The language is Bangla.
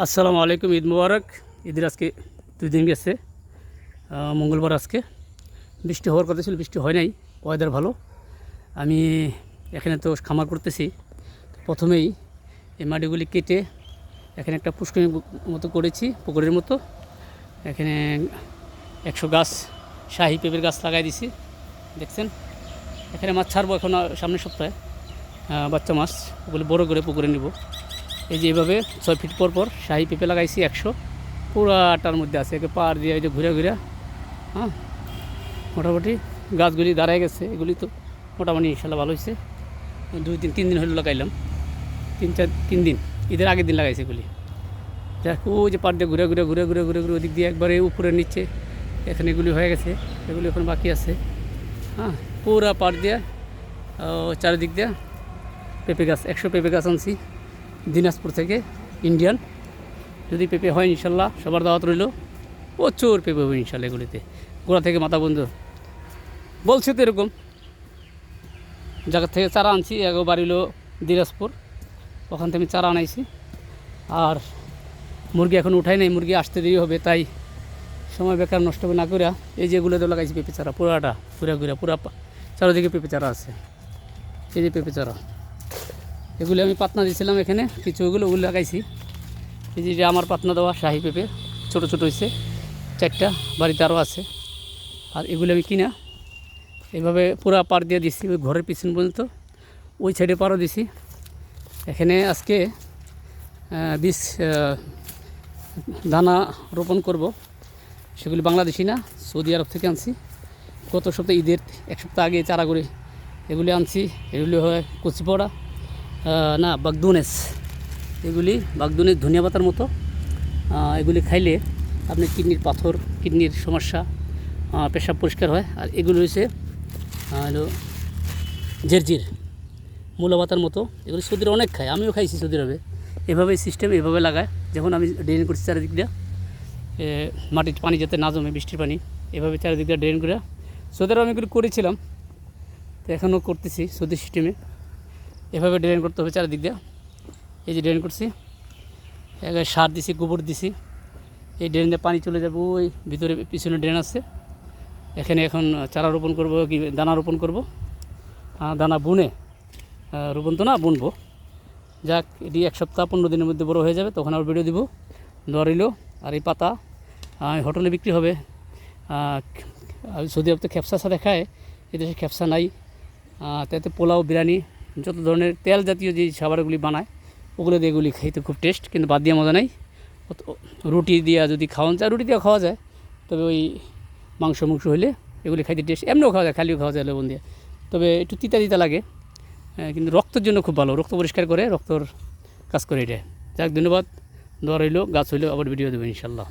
আসসালামু আলাইকুম, ঈদ মুবারক। ঈদের আজকে দুই দিন গেছে। মঙ্গলবার আজকে। বৃষ্টি হওয়ার কথা ছিল, বৃষ্টি হয় নাই। ওয়েদার ভালো। আমি এখানে তো খামার করতেছি। প্রথমেই এই মাটিগুলি কেটে এখানে একটা পুষ্করিণীর মতো করেছি, পুকুরের মতো। এখানে একশো গাছ, শাহি পেঁপের গাছ লাগাই দিছি। দেখছেন? এখানে মাছ ছাড়বো এখন, সামনের সপ্তাহে। বাচ্চা মাছ, ওগুলো বড় করে পুকুরে নিব। এই যে এইভাবে ছয় ফিট পর পর শাহি পেঁপে লাগাইছি একশো। পুরাটার মধ্যে আছে, একে পার দিয়ে এই যে ঘুরে ঘুরে। হ্যাঁ মোটামুটি গাছগুলি দাঁড়ায় গেছে, এগুলি তো মোটামুটি ইনশাল্লাহ ভালো হয়েছে দুই দিন, তিন দিন হলো লাগাইলাম। তিন চার, তিন দিন, ঈদের আগের দিন লাগাইছে এগুলি। যাক, ওই যে পার দিয়ে ঘুরে ঘুরে ঘুরে ঘুরে ঘুরে ঘুরে ওদিক দিয়ে একবারে উপরে নিচে এখানে এগুলি হয়ে গেছে, এগুলি এখন বাকি আছে। হ্যাঁ পুরা পার দিয়ে চারিদিক দিয়ে পেঁপে গাছ, একশো পেঁপে গাছ আনছি। দিনাজপুর থেকে ইন্ডিয়ান। যদি পেঁপে হয় ইনশাল্লাহ, সবার দাওয়াত রইল। প্রচুর পেঁপে হবে ইনশাল্লাহ এগুলিতে। গোড়া থেকে মাথা বন্ধু। বলছে তো এরকম। জায়গা থেকে চারা আনছি এগো বাড়িল দিনাজপুর। ওখান থেকে আমি চারা আনাইছি। আর মুরগি এখন উঠাই নাই, মুরগি আসতে দেরি হবে, তাই সময় বেকার নষ্ট না করে এই যেগুলো তো লাগাইছি পেঁপে চারা, পুরাটা ঘুরে ঘুরে, পুরা চারোদিকে পেঁপে চারা আছে। এই যে পেঁপে চারা। এগুলো আমি পাতনা দিয়েছিলাম এখানে, কিছু ওগুলো ওগুলো লাগাইছি। এই যে আমার পাতনা দেওয়া শাহি পেঁপে, ছোটো ছোটো হয়েছে চারটা, বাড়িতে আরও আছে। আর এগুলো আমি কিনা, এভাবে পুরা পার দিয়ে দিছি, ওই ঘরের পিছন পর্যন্ত, ওই সাইডে পারও দিছি। এখানে আজকে বীজ দানা রোপণ করব। সেগুলি বাংলাদেশি না, সৌদি আরব থেকে আনছি। গত সপ্তাহে ঈদের এক সপ্তাহ আগে চারা করে এগুলি আনছি। এগুলি হয় কচিপড়া না বাগদুনেস। এগুলি বাগদুনের ধনিয়া পাতার মতো এগুলি খাইলে আপনার কিডনির পাথর কিডনির সমস্যা পেশাব পরিষ্কার হয়। আর এগুলো আহ, হলো জেরজির মূলা পাতার মতো। এগুলো সৌদিরা অনেক খায় আমিও খাইছি সৌদি আরবে এভাবে সিস্টেম এভাবে লাগায়। যখন আমি ড্রেন করছি চারিদিক দিয়ে এ, মাটির পানি যাতে না জমে বৃষ্টির পানি এভাবে চারিদিক দিয়ে ড্রেন করে। সৌদি আরবে আমি এগুলো করেছিলাম তো এখনও করতেছি সৌদি সিস্টেমে এভাবে ড্রেন করতে হবে চারিদিক দিয়ে। এই যে ড্রেন করছি সার দিছি, গোবর দিছি। এই ড্রেন দিয়ে পানি চলে যাবে, ওই ভিতরে পিছনে ড্রেন আছে। এখানে এখন চারা রোপণ করব, কি দানা রোপণ করব। দানা বুনে রোপণ তো না, বুনবো। যাক, এটি এক সপ্তাহ পনেরো দিনের মধ্যে বড় হয়ে যাবে, তখন আবার ভিডিও দিব। দরিল আর এই পাতা হোটেলে বিক্রি হবে। সৌদি আরব তো খেপসা সাথে খায়, এদেশে খেপসা নাই। তাতে পোলাও, বিরিয়ানি যত ধরনের তেল জাতীয় যে খাবারগুলি বানায়, ওগুলো দিয়ে এগুলি খাইতে খুব টেস্ট কিন্তু বাদ দিয়ে মজা নাই। রুটি দিয়া যদি খাওয়ান যায়, রুটি দিয়ে খাওয়া যায়। তবে ওই মাংস মাংস হলে এগুলি খাইতে টেস্ট এমনিও খাওয়া যায়, খালিও খাওয়া যায় লবণ দিয়ে। তবে একটু তিতা তিতা লাগে কিন্তু রক্তের জন্য খুব ভালো। রক্ত পরিষ্কার করে, রক্তর কাজ করে এটা। যাক, ধন্যবাদ। দোয়া রইল, গাছ হইল, আবার ভিডিও দেবো ইনশাল্লাহ।